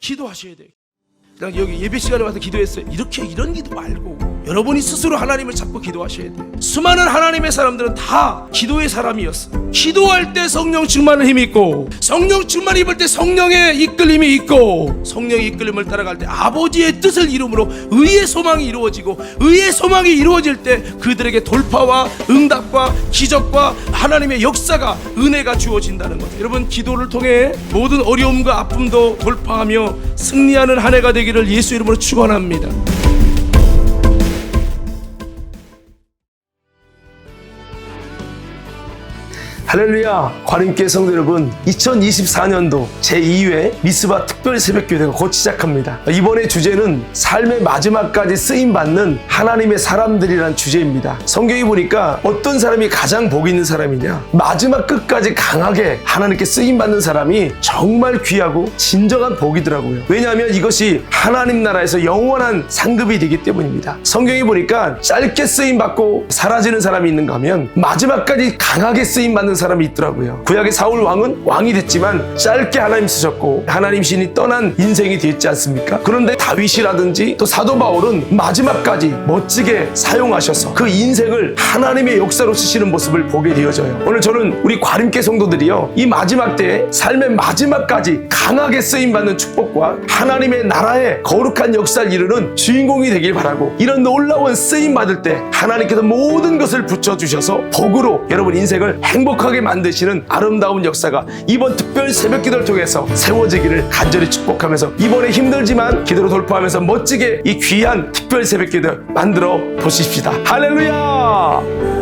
기도하셔야 돼요. 그냥 여기 예배 시간에 와서 기도했어요. 이렇게 이런 기도 말고 여러분이 스스로 하나님을 잡고 기도하셔야 돼요. 수많은 하나님의 사람들은 다 기도의 사람이었어. 기도할 때 성령 충만을 힘이 있고 성령 충만 입을 때 성령의 이끌림이 있고 성령의 이끌림을 따라갈 때 아버지의 뜻을 이름으로 의의 소망이 이루어지고 의의 소망이 이루어질 때 그들에게 돌파와 응답과 기적과 하나님의 역사가 은혜가 주어진다는 것. 여러분 기도를 통해 모든 어려움과 아픔도 돌파하며 승리하는 한 해가 되기를 예수 이름으로 축원합니다. 할렐루야. 관임교회 성도 여러분 2024년도 제2회 미스바 특별 새벽 교회가 곧 시작합니다. 이번에 주제는 삶의 마지막까지 쓰임 받는 하나님의 사람들이란 주제입니다. 성경에 보니까 어떤 사람이 가장 복 있는 사람이냐? 마지막 끝까지 강하게 하나님께 쓰임 받는 사람이 정말 귀하고 진정한 복이더라고요. 왜냐하면 이것이 하나님 나라에서 영원한 상급이 되기 때문입니다. 성경에 보니까 짧게 쓰임 받고 사라지는 사람이 있는가 하면 마지막까지 강하게 쓰임 받는 사람이 있더라고요. 구약의 사울 왕은 왕이 됐지만 짧게 하나님 쓰셨고 하나님 신이 떠난 인생이 됐지 않습니까? 그런데 다윗이라든지 또 사도 바울은 마지막까지 멋지게 사용하셔서 그 인생을 하나님의 역사로 쓰시는 모습을 보게 되어져요. 오늘 저는 우리 과림계 성도들이요. 이 마지막 때에 삶의 마지막까지 강하게 쓰임받는 축복과 하나님의 나라의 거룩한 역사를 이루는 주인공이 되길 바라고 이런 놀라운 쓰임 받을 때 하나님께서 모든 것을 붙여주셔서 복으로 여러분 인생을 행복 하게 만드시는 아름다운 역사가 이번 특별 새벽 기도를 통해서 세워지기를 간절히 축복하면서 이번에 힘들지만 기도로 돌파하면서 멋지게 이 귀한 특별 새벽 기도 만들어 보십시다. 할렐루야!